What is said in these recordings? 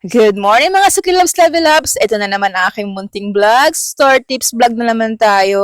Good morning mga Sukilabs Level Ups! Ito na naman ang aking munting vlog. Store tips vlog na naman tayo.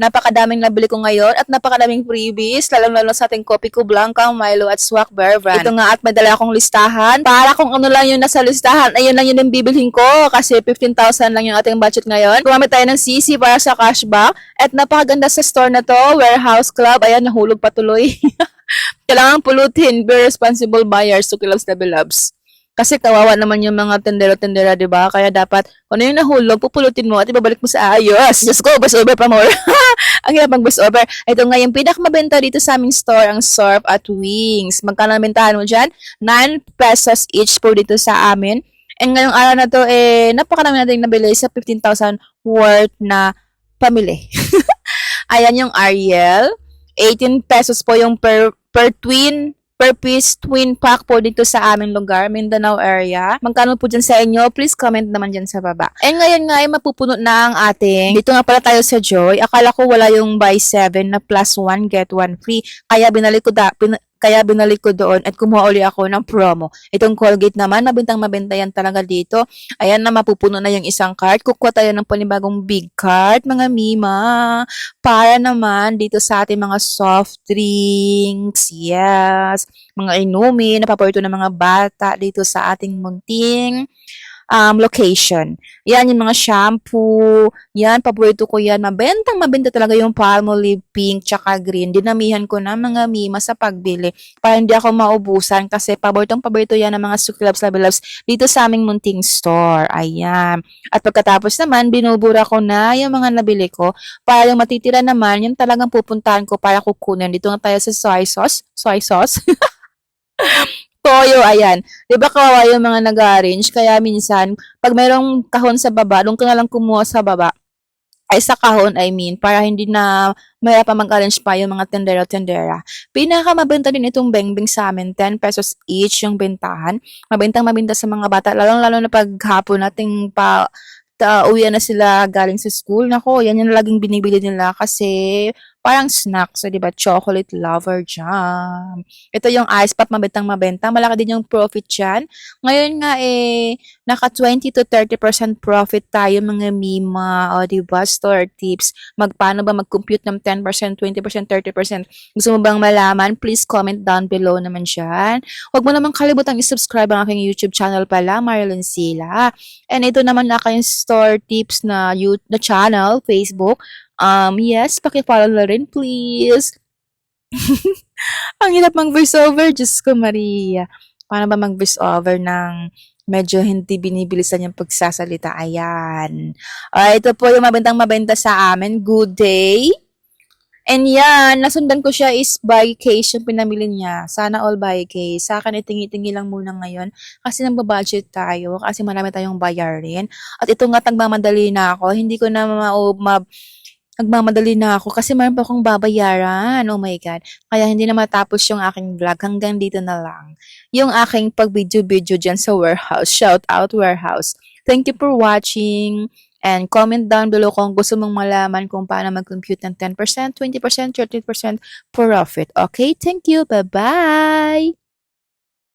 Napakadaming nabili ko ngayon at napakadaming freebies, lalong-lalo sa ating Kopi ko Blanca, Milo at Swak Bear Brand. Ito nga at may akong listahan. Para kung ano lang yung nasa listahan, ayun lang yun ang bibilhin ko kasi 15,000 lang yung ating budget ngayon. Gumamit tayo ng CC para sa cashback at napakaganda sa store na to, Warehouse Club. Ayan, nahulog patuloy. Kailangan pulutin, be responsible buyers, Sukilabs Level Ups. Kasi kawawa naman yung mga tendero-tendera, di ba? Kaya dapat, kung ano yung nahulog, pupulutin mo at ibabalik mo sa ayos. Diyos ko, over pa more. ang hirap mag over. Ito nga yung pinakamabenta dito sa aming store, ang Surf at Wings. Magkano bentahan mo dyan? 9 pesos each po dito sa amin. And ngayong araw na to, eh, napakarami natin nabili sa 15,000 worth na pamili. Ayan yung Ariel. 18 pesos po yung per, per twin per piece twin pack po dito sa aming lugar, Mindanao area. Magkano po dyan sa inyo? Please comment naman dyan sa baba. And ngayon nga ay mapupuno na ang ating. Dito nga pala tayo sa Joy. Akala ko wala yung buy 7 na plus 1 get 1 free. Kaya binalik ko da, pin, kaya binalik ko doon at kumuha uli ako ng promo. Itong Colgate naman, mabintang mabenta yan talaga dito. Ayan na, mapupuno na yung isang cart. Kukuha tayo ng panibagong big cart, mga mima. Para naman dito sa ating mga soft drinks. Yes. Mga inumin, na paborito ng mga bata dito sa ating munting um, location. Yan yung mga shampoo. Yan, paborito ko yan. Mabentang mabenta talaga yung Palmolive pink tsaka green. Dinamihan ko na mga mima sa pagbili para hindi ako maubusan kasi paboritong paborito yan ng mga Sukilabs Love Loves dito sa aming munting store. Ayan. At pagkatapos naman, binubura ko na yung mga nabili ko para yung matitira naman, yung talagang pupuntahan ko para kukunin. Dito nga tayo sa soy sauce. Soy sauce. Toyo, ayan. Di ba kawawa yung mga nag-arrange? Kaya minsan, pag mayroong kahon sa baba, doon ka na lang kumuha sa baba. Ay, sa kahon, I mean, para hindi na maya pa mag-arrange pa yung mga tendero-tendera. Pinakamabenta din itong bengbing sa amin, 10 pesos each yung bentahan. Mabentang mabenta sa mga bata, lalong-lalo na pag hapon nating pa ta, uwi na sila galing sa school. Nako, yan yung laging binibili nila kasi parang snack. So, di ba, chocolate lover jam. Ito yung ice pop, mabentang mabenta. Malaki din yung profit dyan. Ngayon nga, eh, naka 20 to 30% profit tayo mga mima. O, di ba, store tips. Magpaano ba mag-compute ng 10%, 20%, 30%? Gusto mo bang malaman? Please comment down below naman dyan. Huwag mo naman kalibutang i-subscribe ang aking YouTube channel pala, Marilyn Sila. And ito naman na aking store tips na, you, na channel, Facebook. Um, yes, pakipollow na rin, please. Ang hirap mag voiceover, Diyos ko Maria. Paano ba mag voiceover ng medyo hindi binibilisan yung pagsasalita? Ayan. Ah, ito po yung mabentang mabenta sa amin. Good day. And yan, nasundan ko siya is buy case yung pinamili niya. Sana all buy case. Sa akin, itingi-tingi lang muna ngayon. Kasi nang budget tayo. Kasi marami tayong bayarin. At ito nga, tagmamadali na ako. Hindi ko na ma, ma nagmamadali na ako kasi mayroon pa akong babayaran. Oh my God. Kaya hindi na matapos yung aking vlog. Hanggang dito na lang. Yung aking pag-video-video dyan sa warehouse. Shout out warehouse. Thank you for watching. And comment down below kung gusto mong malaman kung paano mag-compute ng 10%, 20%, 30% profit. Okay? Thank you. Bye-bye!